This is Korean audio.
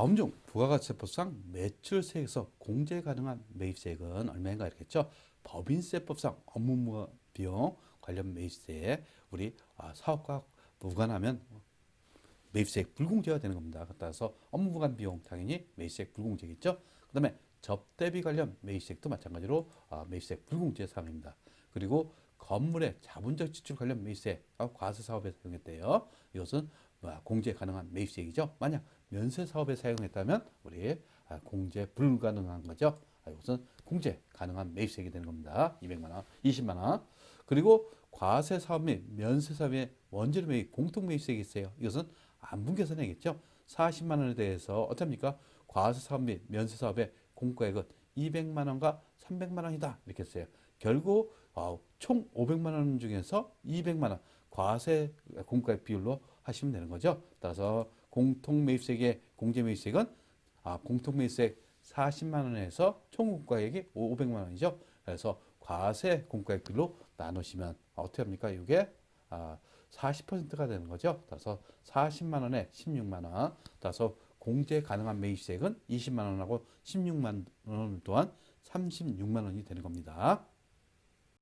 다음 중 부가가치세법상 매출세에서 공제 가능한 매입세액은 얼마인가 이렇겠죠. 법인세법상 업무 비용 관련 매입세 우리 아, 사업과 무관하면 매입세액 불공제가 되는 겁니다. 따라서 업무 부관 비용 당연히 매입세액 불공제겠죠. 그 다음에 접대비 관련 매입세액도 마찬가지로 아, 매입세액 불공제 사항입니다. 그리고 건물의 자본적 지출 관련 매입세 아, 과세 사업에 사용했대요. 이것은 아, 공제 가능한 매입세액이죠. 만약 면세 사업에 사용했다면 우리 아, 공제 불가능한 거죠. 아, 이것은 공제 가능한 매입세액이 되는 겁니다. 200만 원, 20만 원. 그리고 과세 사업 및 면세 사업의 원재료 매입 공통 매입세액이 있어요. 이것은 안분계서 내겠죠. 40만 원에 대해서 어떻습니까? 과세 사업 및 면세 사업의 공과액은 200만 원과 300만 원이다. 이렇게 했어요. 결국 어, 총 500만 원 중에서 200만 원 과세 공과액 비율로 하시면 되는 거죠. 따라서 공통 매입세액의 공제 매입세액은 아, 공통 매입세액 40만 원에서 총 공과액이 500만 원이죠. 그래서 과세 공과액 비율로 나누시면 어떻게 합니까? 이게 아, 40%가 되는 거죠. 따라서 40만 원에 16만 원. 따라서 공제 가능한 매입세액은 20만 원하고 16만 원 또한 36만 원이 되는 겁니다.